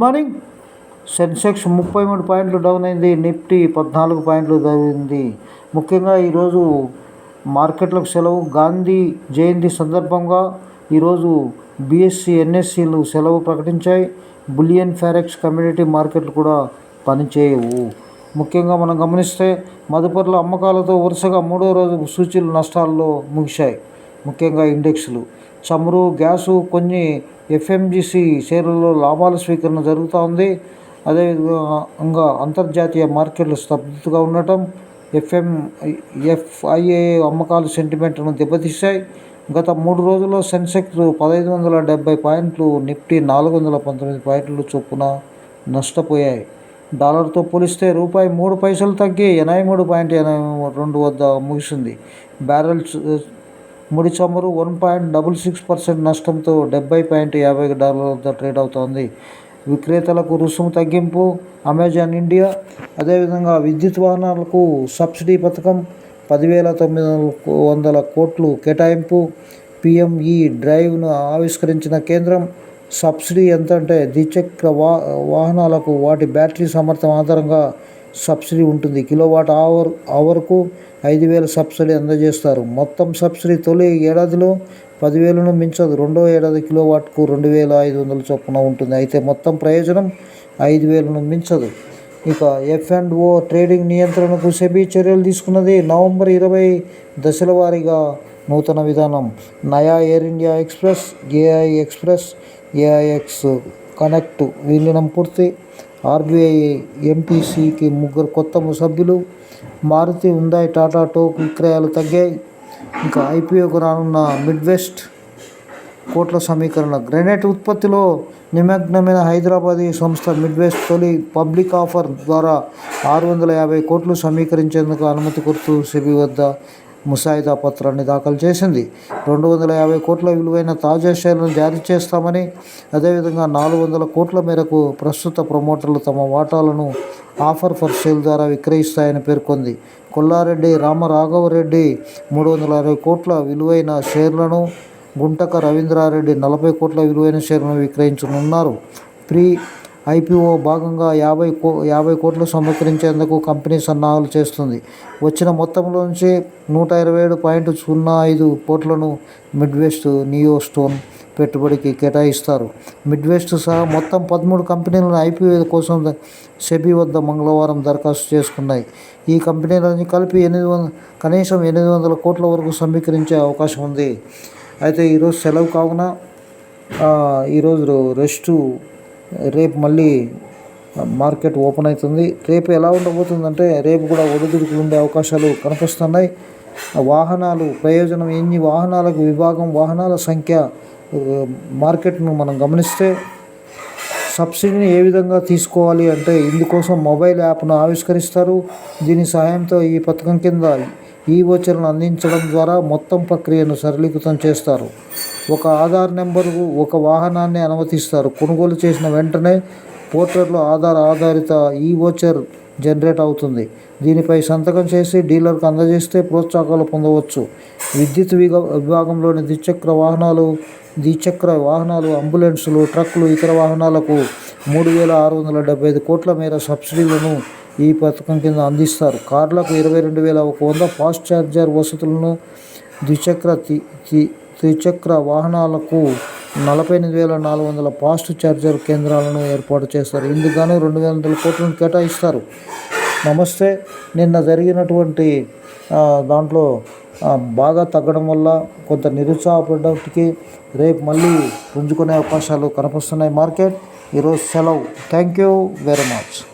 Morning. Sensex ముప్పై మూడు పాయింట్లు డౌన్ అయింది నిఫ్టీ పద్నాలుగు పాయింట్లు తగ్గింది ముఖ్యంగా ఈరోజు మార్కెట్లకు సెలవు గాంధీ జయంతి సందర్భంగా ఈరోజు బీఎస్సీ ఎన్ఎస్సీలు సెలవు ప్రకటించాయి. బులియన్ ఫారెక్స్ కమ్యూనిటీ మార్కెట్లు కూడా పనిచేయవు. ముఖ్యంగా మనం గమనిస్తే మదుపర్ల అమ్మకాలతో వరుసగా మూడో రోజు సూచీలు నష్టాల్లో ముగిశాయి. ముఖ్యంగా ఇండెక్స్లు. చమురు గ్యాసు కొన్ని ఎఫ్ఎంజిసి షేర్లలో లాభాల స్వీకరణ జరుగుతూ ఉంది అదేవిధంగా అంతర్జాతీయ మార్కెట్లు స్తబ్దతగా ఉండటం ఎఫ్ఎం ఎఫ్ఐఏ అమ్మకాల సెంటిమెంట్ను దెబ్బతీశాయి. గత మూడు రోజుల్లో సెన్సెక్స్ పదహైదు వందల డెబ్బై పాయింట్లు నిఫ్టీ నాలుగు వందల పంతొమ్మిది పాయింట్లు చొప్పున నష్టపోయాయి. డాలర్తో పోలిస్తే రూపాయి మూడు పైసలు తగ్గి ఎనభై మూడు పాయింట్ ఎనభై రెండు వద్ద ముగిసింది. బ్యారెల్ ముడి చమురు one point double six percent నష్టంతో డెబ్బై పాయింట్ యాభై డాలర్ల ట్రేడ్ అవుతోంది. విక్రేతలకు రుసుము తగ్గింపు అమెజాన్ ఇండియా అదేవిధంగా విద్యుత్ వాహనాలకు సబ్సిడీ పథకం పదివేల తొమ్మిది వందల కోట్లు కేటాయింపు పిఎంఈ డ్రైవ్ను ఆవిష్కరించిన కేంద్రం సబ్సిడీ ఎంత అంటే ద్విచక్ర వా వాహనాలకు వాటి బ్యాటరీ సామర్థ్యం ఆధారంగా సబ్సిడీ ఉంటుంది. కిలోవాట్ అవర్ అవర్కు ఐదు వేల సబ్సిడీ అందజేస్తారు. మొత్తం సబ్సిడీ తొలి ఏడాదిలో పదివేలను మించదు. రెండో ఏడాది కిలోవాట్కు రెండు వేల ఐదు వందల చొప్పున ఉంటుంది. అయితే మొత్తం ప్రయోజనం ఐదు వేలను మించదు. ఇక ఎఫ్ అండ్ ఓ ట్రేడింగ్ నియంత్రణకు సెబీ చర్యలు తీసుకున్నది నవంబర్ ఇరవై దశల వారీగా నూతన విధానం. నయా Air India Express AI Express AIX Connect విలీనం పూర్తి ఆర్బీఐ ఎంపీసీకి ముగ్గురు కొత్త సభ్యులు మారుతి ఉందాయి టాటా టోక్ విక్రయాలు తగ్గాయి. ఇంకా ఐపీఓకు రానున్న మిడ్వెస్ట్ కోట్ల సమీకరణ గ్రెనైట్ ఉత్పత్తిలో నిమగ్నమైన హైదరాబాద్ సంస్థ మిడ్వెస్ట్ తొలి పబ్లిక్ ఆఫర్ ద్వారా ఆరు వందల యాభై కోట్లు సమీకరించేందుకు అనుమతి కొడుతూ సెబీ వద్ద ముసాయిదా పత్రాన్ని దాఖలు చేసింది. రెండు వందల యాభై కోట్ల విలువైన తాజా షేర్లను జారీ చేస్తామని అదేవిధంగా నాలుగు వందల కోట్ల మేరకు ప్రస్తుత ప్రమోటర్లు తమ వాటాలను ఆఫర్ ఫర్ సేల్ ద్వారా విక్రయిస్తాయని పేర్కొంది. కొల్లారెడ్డి రామరాఘవరెడ్డి మూడు వందల అరవై కోట్ల విలువైన షేర్లను గుంటక రవీంద్రారెడ్డి నలభై కోట్ల విలువైన షేర్లను విక్రయించనున్నారు. ప్రీ ఐపీఓ భాగంగా యాభై కో యాభై కోట్లు సమీకరించేందుకు కంపెనీ సన్నాహాలు చేస్తుంది. వచ్చిన మొత్తంలో నుంచి నూట ఇరవై ఏడు పాయింట్ సున్నా ఐదు కోట్లను మిడ్వెస్ట్ నియో స్టోన్ పెట్టుబడికి కేటాయిస్తారు. మిడ్వెస్ట్ సహా మొత్తం పదమూడు కంపెనీలను ఐపీఓ కోసం సెబీ వద్ద మంగళవారం దరఖాస్తు చేసుకున్నాయి. ఈ కంపెనీలన్నీ కలిపి ఎనిమిది వందల కనీసం ఎనిమిది వందల కోట్ల వరకు సమీకరించే అవకాశం ఉంది. అయితే ఈరోజు సెలవు కావున ఈరోజు రెస్టు రేపు మళ్ళీ మార్కెట్ ఓపెన్ అవుతుంది. రేపు ఎలా ఉండబోతుందంటే రేపు కూడా ఒడిదుడుకులు ఉండే అవకాశాలు కనిపిస్తున్నాయి. వాహనాలు ప్రయోజనం ఎన్ని వాహనాలకు విభాగం వాహనాల సంఖ్య మార్కెట్ను మనం గమనిస్తే సబ్సిడీని ఏ విధంగా తీసుకోవాలి అంటే ఇందుకోసం మొబైల్ యాప్ను ఆవిష్కరిస్తారు. దీని సహాయంతో ఈ పథకం కింద ఈ వోచర్లను అందించడం ద్వారా మొత్తం ప్రక్రియను సరళీకృతం చేస్తారు. ఒక ఆధార్ నెంబరు ఒక వాహనాన్ని అనుమతిస్తారు. కొనుగోలు చేసిన వెంటనే పోర్టర్లో ఆధార్ ఆధారిత ఈ ఓచర్ జనరేట్ అవుతుంది. దీనిపై సంతకం చేసి డీలర్కు అందజేస్తే ప్రోత్సాహకాలు పొందవచ్చు. విద్యుత్ విభాగంలోని ద్విచక్ర వాహనాలు ద్విచక్ర వాహనాలు అంబులెన్సులు ట్రక్కులు ఇతర వాహనాలకు మూడు వేల ఆరు వందల డెబ్బై ఐదు కోట్ల మేర సబ్సిడీలను ఈ పథకం కింద అందిస్తారు. కార్లకు ఇరవై రెండు వేల ఒక వంద ఫాస్ట్ ఛార్జర్ వసతులను ద్విచక్ర ద్విచక్ర వాహనాలకు నలభై ఎనిమిది వేల నాలుగు వందల ఫాస్ట్ ఛార్జర్ కేంద్రాలను ఏర్పాటు చేస్తారు. ఇందుకు రెండు వేల వందల కోట్లను కేటాయిస్తారు. నమస్తే నిన్న జరిగినటువంటి దాంట్లో బాగా తగ్గడం వల్ల కొంత నిరుత్సాహపడ్డానికి రేపు మళ్ళీ పుంజుకునే అవకాశాలు కనిపిస్తున్నాయి. మార్కెట్ ఈరోజు సెలవు. Thank you very much.